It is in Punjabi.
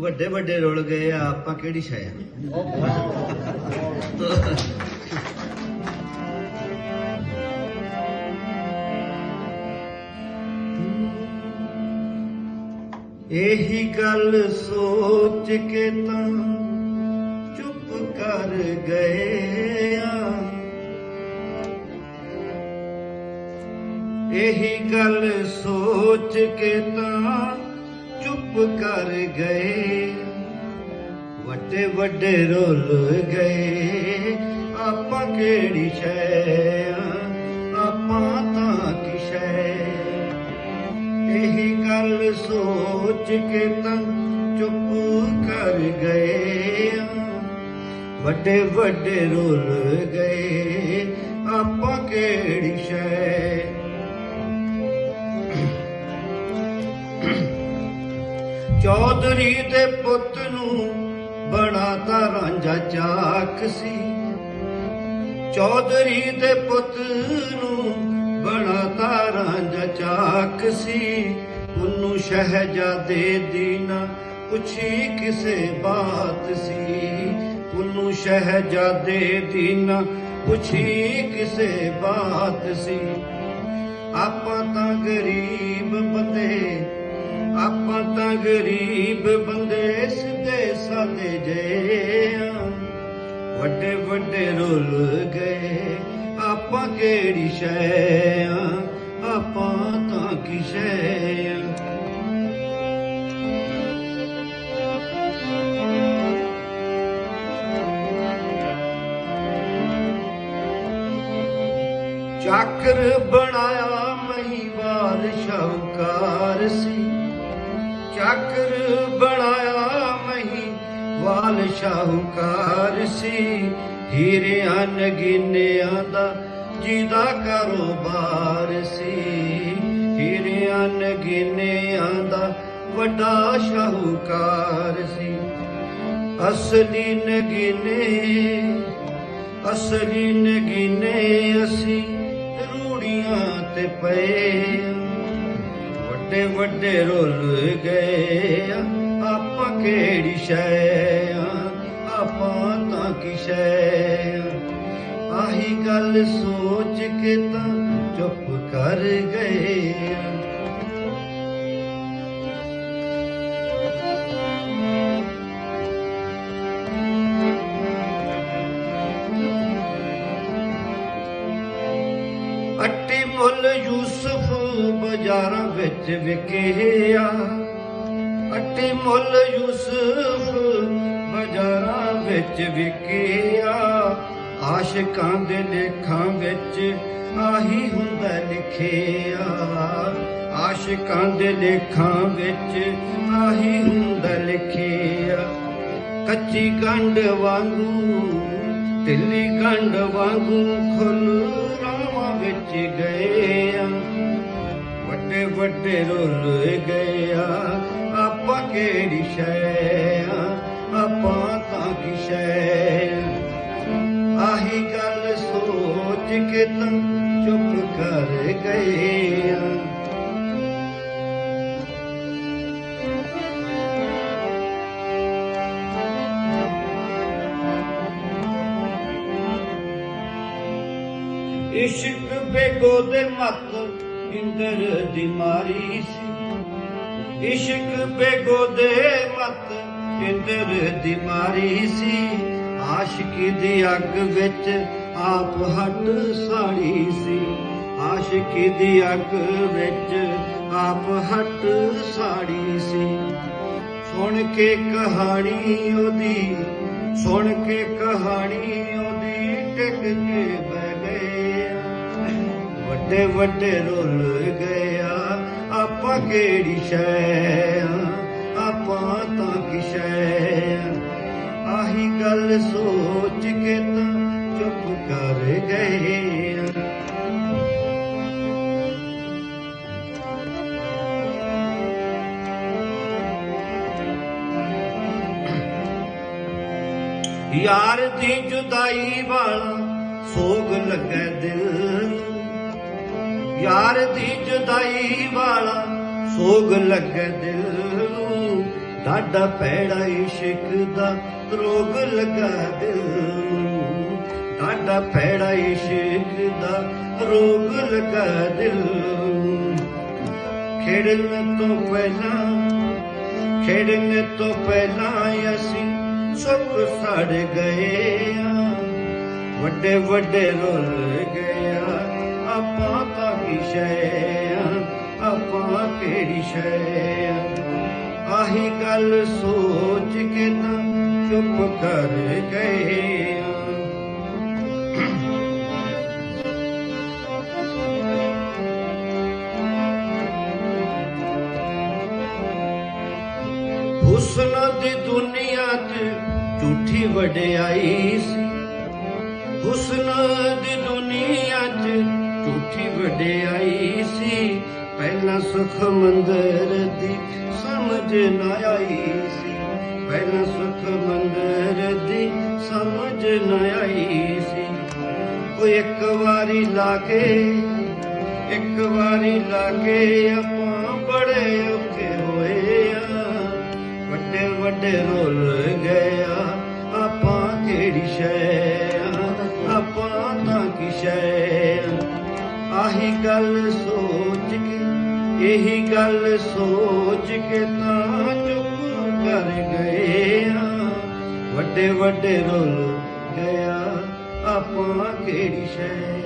ਵੱਡੇ ਵੱਡੇ ਰੁਲ ਗਏ ਆ, ਆਪਾਂ ਕਿਹੜੀ ਸ਼ੈ ਆ? ਇਹੀ ਗੱਲ ਸੋਚ ਕੇ ਤਾਂ ਚੁੱਪ ਕਰ ਗਏ ਆ। ਇਹੀ ਗੱਲ ਸੋਚ ਕੇ ਤਾਂ ਚੁੱਪ ਕਰ ਗਏ। ਵੱਡੇ ਵੱਡੇ ਰੁੱਲ ਗਏ। ਆਪਾਂ ਕਿਹੜੀ ਸ਼ੈ ਆਪਾਂ ਤਾਂ ਕੀ ਸ਼ੈ ਇਹੀ ਗੱਲ ਸੋਚ ਕੇ ਤਾਂ ਚੁੱਪ ਕਰ ਗਏ। ਵੱਡੇ ਵੱਡੇ ਰੁੱਲ ਗਏ। ਆਪਾਂ ਕਿਹੜੀ ਸ਼ੈ ਚੌਧਰੀ ਦੇ ਪੁੱਤ ਨੂੰ ਬੜਾ ਤਾਂ ਰਾਂਝਾ ਚਾਕ ਸੀ। ਚੌਧਰੀ ਦੇ ਪੁੱਤ ਨੂੰ ਬੜਾ ਰਾਂਝਾ ਚਾਕ ਸੀ। ਉਹਨੂੰ ਸ਼ਹਿਜ਼ਾਦੇ ਦੀ ਨਾ ਪੁੱਛੀ ਕਿਸੇ ਬਾਤ ਸੀ। ਉਹਨੂੰ ਸ਼ਹਿਜ਼ਾਦੇ ਦੀ ਨਾ ਪੁੱਛੀ ਕਿਸੇ ਬਾਤ ਸੀ। ਆਪਾਂ ਤਾਂ ਗਰੀਬ ਬੰਦੇ ਆਪਾਂ ਤਾਂ ਗਰੀਬ ਬੰਦੇ ਸਿੱਧੇ ਸਾਦੇ ਜੇ ਆਂ। ਵੱਡੇ ਵੱਡੇ ਰੁੱਲ ਗਏ ਆਪਾਂ ਕਿਹੜੀ ਸ਼ੈ ਆਂ, ਆਪਾਂ ਤਾਂ ਕੀ ਸ਼ੈ ਚਾਕਰ ਬਣਾਇਆ ਮਹੀਵਾਲ ਸ਼ੌਕਾਰ ਸੀ। ਚਾਕਰ ਬਣਾਇਆ ਮਹੀ, ਵਾਲ ਸ਼ਾਹੂਕਾਰ ਸੀ। ਹੀਰਿਆਂ ਨਗਿਨਿਆਂ ਦਾ ਜਿਹਦਾ ਕਾਰੋਬਾਰ ਸੀ। ਹੀਰਿਆਂ ਨਗਿਨਿਆਂ ਦਾ ਵੱਡਾ ਸ਼ਾਹੂਕਾਰ ਸੀ। ਅਸਲੀ ਨਗਿਨੇ ਅਸਲੀ ਨਗਿਨੇ ਅਸੀਂ ਰੂੜੀਆਂ ਤੇ ਪਏ। ਵੱਡੇ ਵੱਡੇ ਰੁੱਲ ਗਏ ਆਪਾਂ ਕਿਹੜੀ ਸ਼ੈ ਆਪਾਂ ਤਾਂ ਕੀ ਸ਼ੈ ਆਹੀ ਗੱਲ ਸੋਚ ਕੇ ਤਾਂ ਚੁੱਪ ਕਰ ਗਏ ਅੱਟੀ ਮੁੱਲ ਯੂਸਫ ਬਾਜ਼ਾਰਾਂ ਵਿੱਚ ਵਿਕਿਆ। ਅੱਟੀ ਮੁੱਲ ਯੂਸਫ ਬਾਜ਼ਾਰਾਂ ਵਿੱਚ ਵਿਕਿਆ। ਆਸ਼ਿਕਾਂ ਦੇ ਲੇਖਾਂ ਵਿੱਚ ਆਹੀ ਹੁੰਦਾ ਲਿਖਿਆ। ਆਸ਼ਿਕਾਂ ਦੇ ਲੇਖਾਂ ਵਿੱਚ ਆਹੀ ਹੁੰਦਾ ਲਿਖਿਆ। ਕੱਚੀ ਗੰਢ ਵਾਂਗੂ ਢਿੱਲੀ ਗੰਢ ਵਾਂਗੂ ਖੁੱਲ ਰਾਵਾਂ وڏي وڏي رول ਸ਼ੈ ڪهڙي شيءِ ਸੋਚ ਕੇ گل سوچ ਕਰ ڪر ਇਸ਼ਕ ਬੇਗੋ ਦੇ ਮੱਤ ਇੰਦਰ ਦੀ ਮਾਰੀ ਸੀ। ਇਸ਼ਕ ਬੇਗੋ ਦੇ ਮੱਤ ਇੰਦਰ ਦੀ ਮਾਰੀ ਸੀ। ਆਸ਼ਿਕੀ ਦੀ ਅੱਗ ਵਿੱਚ ਆਪ ਹੱਟ ਸਾੜੀ ਸੀ। ਆਸ਼ਿਕੀ ਦੀ ਅੱਗ ਵਿੱਚ ਆਪ ਹੱਟ ਸਾੜੀ ਸੀ। ਸੁਣ ਕੇ ਕਹਾਣੀ ਉਹਦੀ, ਸੁਣ ਕੇ ਕਹਾਣੀ ਉਹਦੀ ਟਿਕ ਕੇ ਵੱਡੇ ਵੱਡੇ ਰੁੱਲ ਗਏ ਆਪਾਂ ਕਿਹੜੀ ਸ਼ੈ ਆਪਾਂ ਤਾਂ ਕੀ ਸ਼ੈ ਆ? ਆਹੀ ਗੱਲ ਸੋਚ ਕੇ ਤਾਂ ਚੁੱਪ ਕਰ ਗਏ ਆ। ਯਾਰ ਦੀ ਜੁਦਾਈ ਵਾਲਾ ਸੋਗ ਲੱਗੇ ਦਿਲ ਨੂੰ। ਯਾਰ ਦੀ ਜੁਦਾਈ ਵਾਲਾ ਸੋਗ ਲੱਗੇ ਦਿਲ ਨੂੰ। ਡਾਡਾ ਪੈੜਾ ਇਸ਼ਕ ਦਾ ਰੋਗ ਲੱਗਾ ਦਿਲ ਨੂੰ। ਡਾਡਾ ਪੈੜਾ ਇਸ਼ਕ ਦਾ ਰੋਗ ਲੱਗਾ ਦਿਲ ਨੂੰ। ਖੇਡਣ ਤੋਂ ਪਹਿਲਾਂ, ਖੇਡਣ ਤੋਂ ਪਹਿਲਾਂ ਅਸੀਂ ਸੁੱਕ ਸੜ ਗਏ ਆ। ਵੱਡੇ ਵੱਡੇ ਰੁੱਲ ਗਿਆ ਆਪਾਂ ਤਾਂ ਕੀ ਸ਼ੈ ਆਪਾਂ ਕਿਹੜੀ ਸ਼ੈ ਆਹੀ ਗੱਲ ਸੋਚ ਕੇ ਤਾਂ ਚੁੱਪ ਕਰ ਗਏ ਆ। ਹੁਸਨ ਦੀ ਦੁਨੀਆ 'ਚ ਝੂਠੀ ਵਡਿਆਈ ਸੀ। ਹੁਸਨ ਦੀ ਦੁਨੀਆ 'ਚ ਝੂਠੀ ਵਡਿਆਈ ਸੀ, ਪਹਿਲਾਂ ਸੁਖ ਮੰਦਰ ਦੀ ਸਮਝ ਨਾ ਆਈ ਸੀ। ਪਹਿਲਾਂ ਸੁਖ ਮੰਦਰ ਦੀ ਸਮਝ ਨਾ ਆਈ ਸੀ। ਉਹ ਇੱਕ ਵਾਰੀ ਲਾ ਕੇ ਇੱਕ ਵਾਰੀ ਲਾ ਕੇ ਆਪਾਂ ਬੜੇ ਔਖੇ ਹੋਏ ਆ। ਵੱਡੇ ਵੱਡੇ ਰੁੱਲ ਗਿਆ ਆਪਾਂ ਕਿਹੜੀ ਸ਼ੈ ਗੱਲ ਸੋਚ ਕੇ, ਇਹੀ ਗੱਲ ਸੋਚ ਕੇ ਤਾਂ ਚੁੱਪ ਕਰ ਗਏ ਆ। ਵੱਡੇ ਵੱਡੇ ਰੁੱਲ ਗਿਆ ਆਪਾਂ ਕਿਹੜੀ ਸ਼ੈ